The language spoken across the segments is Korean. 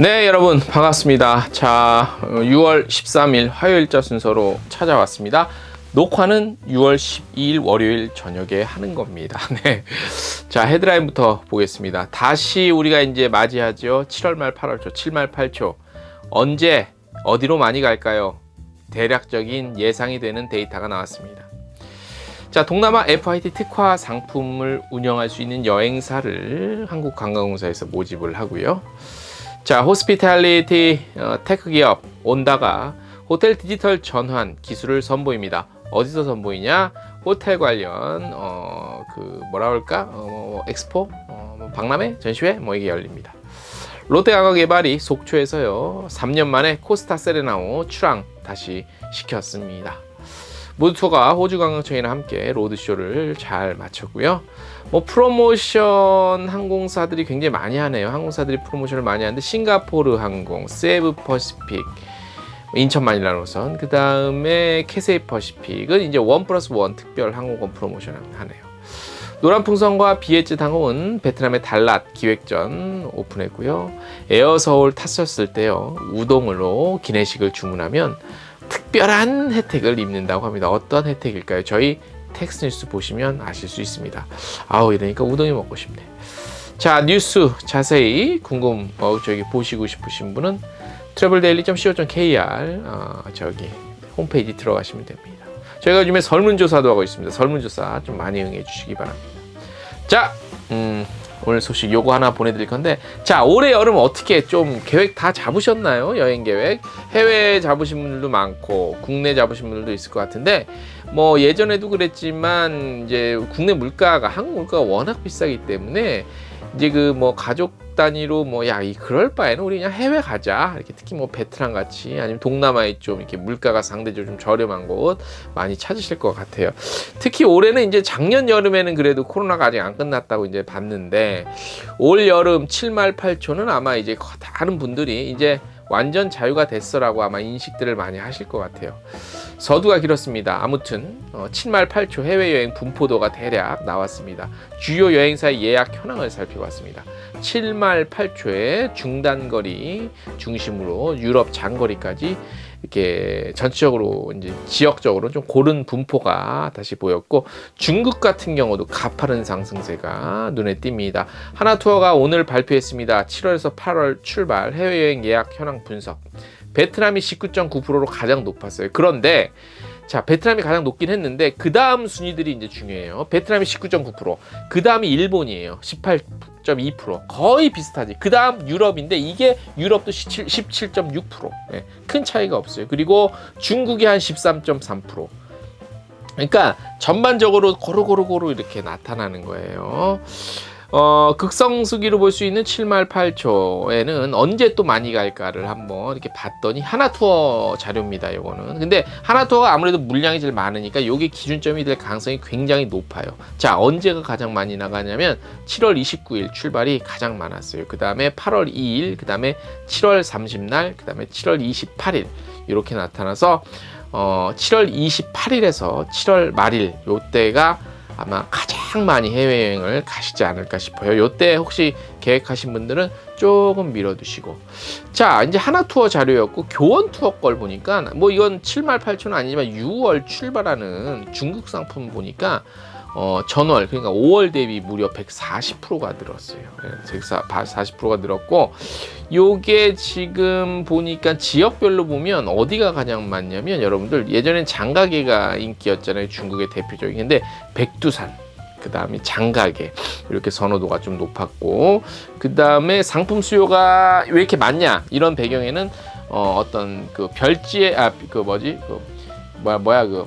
네, 여러분 반갑습니다. 자, 어, 6월 13일 화요일자 순서로 찾아왔습니다. 녹화는 6월 12일 월요일 저녁에 하는 겁니다. 네. 자, 헤드라인부터 보겠습니다. 다시 우리가 이제 맞이하죠. 7월 말 8월 초, 7말 8초. 언제 어디로 많이 갈까요? 대략적인 예상이 되는 데이터가 나왔습니다. 자, 동남아 FIT 특화 상품을 운영할 수 있는 여행사를 한국관광공사에서 모집을 하고요. 자, 호스피탈리티 어, 테크 기업 온다가 호텔 디지털 전환 기술을 선보입니다. 어디서 선보이냐? 호텔 관련 어, 그 뭐라 그럴까? 어, 뭐, 엑스포, 어, 뭐 박람회, 전시회 뭐 이게 열립니다. 롯데관광개발이 속초에서요 3년 만에 코스타 세레나오 출항 다시 시켰습니다. 모두가 호주 관광청이랑 함께 로드쇼를 잘 마쳤고요. 뭐 프로모션 항공사들이 굉장히 많이 하네요. 항공사들이 프로모션을 많이 하는데 싱가포르 항공, 세브 퍼시픽, 인천 마닐라 노선, 그 다음에 캐세이 퍼시픽은 이제 원 플러스 원 특별 항공권 프로모션을 하네요. 노란 풍선과 비에즈 항공은 베트남의 달랏 기획전 오픈했고요. 에어 서울 탔었을 때요. 우동으로 기내식을 주문하면 특별한 혜택을 입는다고 합니다. 어떤 혜택일까요? 저희 텍스 뉴스 보시면 아실 수 있습니다. 아우 이러니까 우동이 먹고 싶네. 자 뉴스 자세히 궁금 어, 저기 보시고 싶으신 분은 traveldaily.co.kr 어, 저기 홈페이지 들어가시면 됩니다. 저희가 요즘에 설문조사도 하고 있습니다. 설문조사 좀 많이 응해 주시기 바랍니다. 자, 음, 오늘 소식 요거 하나 보내드릴 건데 자 올해 여름 어떻게 좀 계획 다 잡으셨나요? 여행 계획? 해외 잡으신 분들도 많고 국내 잡으신 분들도 있을 것 같은데 뭐 예전에도 그랬지만 이제 국내 물가가 한국 물가가 워낙 비싸기 때문에 이제 그 뭐 가족 단위로 뭐 야 이 그럴 바에는 우리 그냥 해외 가자 이렇게 특히 뭐 베트남 같이 아니면 동남아에 좀 이렇게 물가가 상대적으로 좀 저렴한 곳 많이 찾으실 것 같아요. 특히 올해는 이제 작년 여름에는 그래도 코로나가 아직 안 끝났다고 이제 봤는데 올 여름 7말 8초는 아마 이제 다른 분들이 이제 완전 자유가 됐어라고 아마 인식들을 많이 하실 것 같아요. 서두가 길었습니다. 아무튼 어, 7말 8초 해외여행 분포도가 대략 나왔습니다. 주요 여행사의 예약 현황을 살펴봤습니다. 7말 8초의 중단거리 중심으로 유럽 장거리까지 이렇게 전체적으로 이제 지역적으로 좀 고른 분포가 다시 보였고 중국 같은 경우도 가파른 상승세가 눈에 띕니다. 하나 투어가 오늘 발표했습니다. 7월에서 8월 출발 해외여행 예약 현황 분석. 베트남이 19.9%로 가장 높았어요. 그런데 자, 베트남이 가장 높긴 했는데 그 다음 순위들이 이제 중요해요. 베트남이 19.9%, 그 다음이 일본이에요. 18.2%. 거의 비슷하지. 그 다음 유럽인데 이게 유럽도 17, 17.6%. 네, 큰 차이가 없어요. 그리고 중국이 한 13.3%. 그러니까 전반적으로 고루고루고루 이렇게 나타나는 거예요. 어, 극성수기로 볼 수 있는 7말 8초에는 언제 또 많이 갈까를 한번 이렇게 봤더니 하나 투어 자료입니다. 요거는. 근데 하나 투어가 아무래도 물량이 제일 많으니까 요게 기준점이 될 가능성이 굉장히 높아요. 자, 언제가 가장 많이 나가냐면 7월 29일 출발이 가장 많았어요. 그 다음에 8월 2일, 그 다음에 7월 30날, 그 다음에 7월 28일 이렇게 나타나서 어, 7월 28일에서 7월 말일 요때가 아마 가장 많이 해외여행을 가시지 않을까 싶어요. 요때 혹시 계획하신 분들은 조금 밀어두시고. 자, 이제 하나 투어 자료였고, 교원 투어 걸 보니까, 뭐 이건 7말 8초는 아니지만 6월 출발하는 중국 상품 보니까, 어, 전월, 그러니까 5월 대비 무려 140%가 늘었어요. 140%가 늘었고, 요게 지금 보니까 지역별로 보면 어디가 가장 많냐면 여러분들 예전엔 장가계가 인기였잖아요. 중국의 대표적인. 근데 백두산. 그 다음에 장가게 이렇게 선호도가 좀 높았고 그 다음에 상품 수요가 왜 이렇게 많냐 이런 배경에는 어, 어떤 그 별지의 아 그 뭐지 그 뭐야 뭐야 그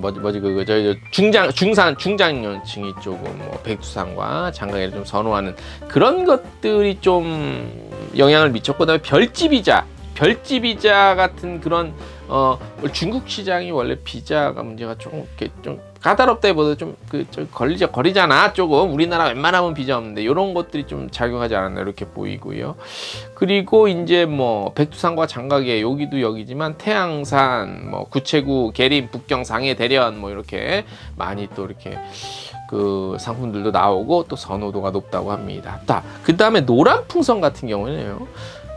뭐지 뭐지 그, 그 저희 중장 중산 중장년층이 조금 뭐 백두산과 장가계를 좀 선호하는 그런 것들이 좀 영향을 미쳤고 그다음에 별지 비자 별지 비자 같은 그런 어 중국 시장이 원래 비자가 문제가 조금 이렇게 좀 까다롭다기보다 좀그좀 걸리자 거리잖아 조금 우리나라 웬만하면 비자 없는데 이런 것들이 좀 작용하지 않았나 이렇게 보이고요. 그리고 이제 뭐 백두산과 장가계 여기도 여기지만 태양산 뭐 구체구 계림 북경 상해 대련 뭐 이렇게 많이 또 이렇게 그 상품들도 나오고 또 선호도가 높다고 합니다. 그 다음에 노란 풍선 같은 경우는요.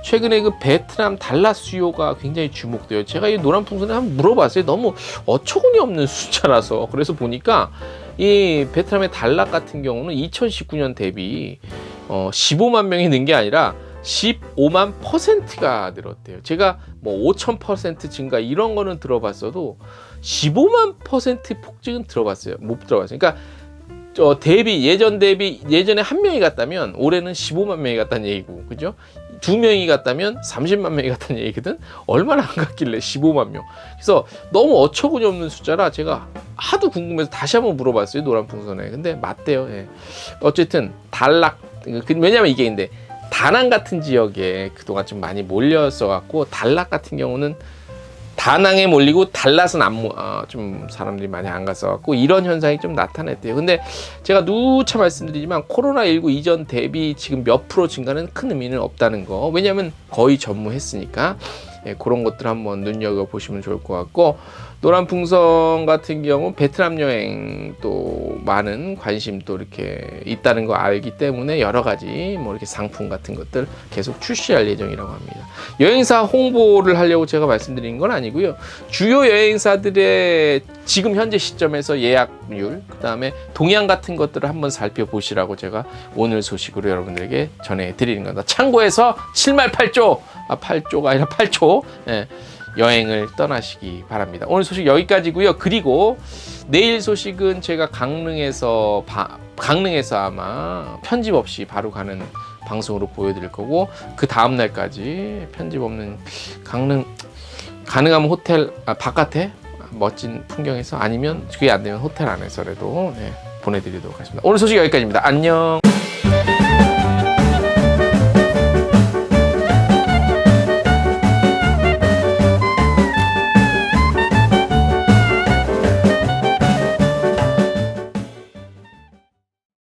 최근에 그 베트남 달러 수요가 굉장히 주목돼요. 제가 이 노란 풍선에 한번 물어봤어요. 너무 어처구니 없는 숫자라서 그래서 보니까 이 베트남의 달러 같은 경우는 2019년 대비 어 15만 명이 는 게 아니라 15만 퍼센트가 늘었대요. 제가 뭐 5천 퍼센트 증가 이런 거는 들어봤어도 15만 퍼센트 폭증은 들어봤어요. 못 들어봤어요. 그러니까 저 대비 예전 대비 예전에 한 명이 갔다면 올해는 15만 명이 갔다는 얘기고 그죠? 두 명이 갔다면 30만 명이 갔다는 얘기거든. 얼마나 안 갔길래 15만 명. 그래서 너무 어처구니 없는 숫자라 제가 하도 궁금해서 다시 한번 물어봤어요 노란 풍선에. 근데 맞대요. 예. 어쨌든 단락 그- 왜냐면 이게 근데 다낭 같은 지역에 그동안 좀 많이 몰렸어 갖고 단락 같은 경우는 다낭에 몰리고 달랏은 안, 모- 아, 좀 사람들이 많이 안 갔어 갖고 이런 현상이 좀 나타났대요. 근데 제가 누차 말씀드리지만 코로나19 이전 대비 지금 몇 프로 증가는 큰 의미는 없다는 거. 왜냐하면 거의 전무했으니까 예, 그런 것들 한번 눈여겨 보시면 좋을 것 같고 노란 풍선 같은 경우 베트남 여행 또 많은 관심 또 이렇게 있다는 거 알기 때문에 여러 가지 뭐 이렇게 상품 같은 것들 계속 출시할 예정이라고 합니다. 여행사 홍보를 하려고 제가 말씀드린 건 아니고요. 주요 여행사들의 지금 현재 시점에서 예약 률, 그 다음에 동향 같은 것들을 한번 살펴보시라고 제가 오늘 소식으로 여러분들에게 전해드리는 겁니다. 참고해서 7말 8조, 아 8조가 아니라 8초, 예, 여행을 떠나시기 바랍니다. 오늘 소식 여기까지고요. 그리고 내일 소식은 제가 강릉에서 바- 강릉에서 아마 편집 없이 바로 가는 방송으로 보여드릴 거고 그 다음 날까지 편집 없는 강릉 가능하면 호텔 아, 바깥에 멋진 풍경에서 아니면 그게 안 되면 호텔 안에서라도 네, 보내드리도록 하겠습니다. 오늘 소식 여기까지입니다. 안녕.